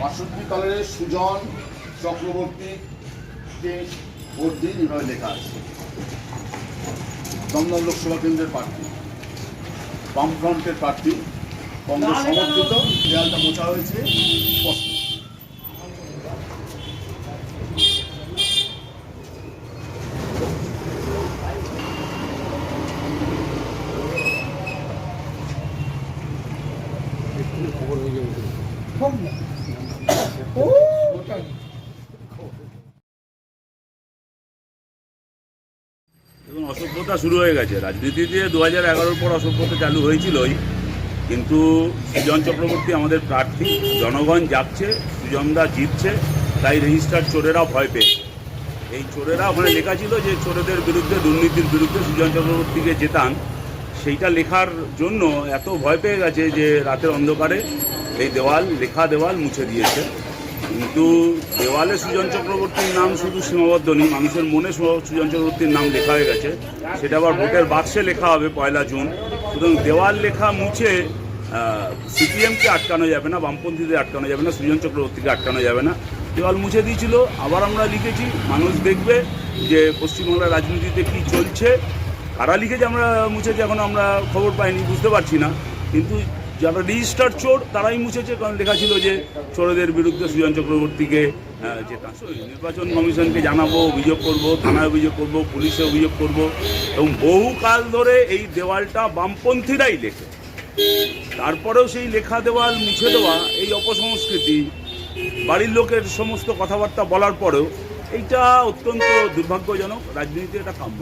বাষট্টি তলের সুজন চক্রবর্তী কে ভোট দিন এভাবে লেখা আছে। দমদম লোকসভা কেন্দ্রের প্রার্থী, বামফ্রন্টের প্রার্থী কংগ্রেস সমর্থিত দেয়ালটা মোছা হয়েছে স্পষ্ট। এবং অসভ্যতা শুরু হয়ে গেছে। রাজনীতিতে দু হাজার এগারোর পর অসভ্যতা চালু হয়েছিলই। কিন্তু সুজন চক্রবর্তী আমাদের প্রার্থী। জনগণ যাচ্ছে, সুজনদা জিতছে, তাই রেজিস্টার চোরেরা ভয় পেয়ে এই চোরেরা ওখানে লেখা ছিল যে চোরেদের বিরুদ্ধে, দুর্নীতির বিরুদ্ধে সুজন চক্রবর্তীকে জেতান। সেইটা লেখার জন্য এত ভয় পেয়ে গেছে যে রাতের অন্ধকারে এই দেওয়াল, লেখা দেওয়াল মুছে দিয়েছে। কিন্তু দেওয়ালে সুজন চক্রবর্তীর নাম শুধু সীমাবদ্ধ নেই, মানুষের মনে সুজন চক্রবর্তীর নাম লেখা হয়ে গেছে। সেটা আবার ভোটের বাক্সে লেখা হবে পয়লা জুন। সুতরাং দেওয়াল লেখা মুছে সিপিএমকে আটকানো যাবে না, বামপন্থীদের আটকানো যাবে না, সুজন চক্রবর্তীকে আটকানো যাবে না। দেওয়াল মুছে দিয়েছিল, আবার আমরা লিখেছি, মানুষ দেখবে যে পশ্চিমবাংলার রাজনীতিতে কি চলছে। কারা লিখেছে আমরা মুছেছি এখন আমরা খবর পাইনি, বুঝতে পারছি না। কিন্তু যারা রেজিস্টার চোর, তারাই মুছেছে। কারণ লেখা ছিল যে চোরদের বিরুদ্ধে সুজন চক্রবর্তীকে জেতা নির্বাচন কমিশনকে জানাব, অভিযোগ করব, থানায় অভিযোগ করব, পুলিশে অভিযোগ করব। এবং বহুকাল ধরে এই দেওয়ালটা বামপন্থীরাই লেখে। তারপরেও সেই লেখা দেওয়াল মুছে দেওয়া, এই অপসংস্কৃতি, বাড়ির লোকের সমস্ত কথাবার্তা বলার পরেও, এইটা অত্যন্ত দুর্ভাগ্যজনক। রাজনীতিতে এটা কাম্য।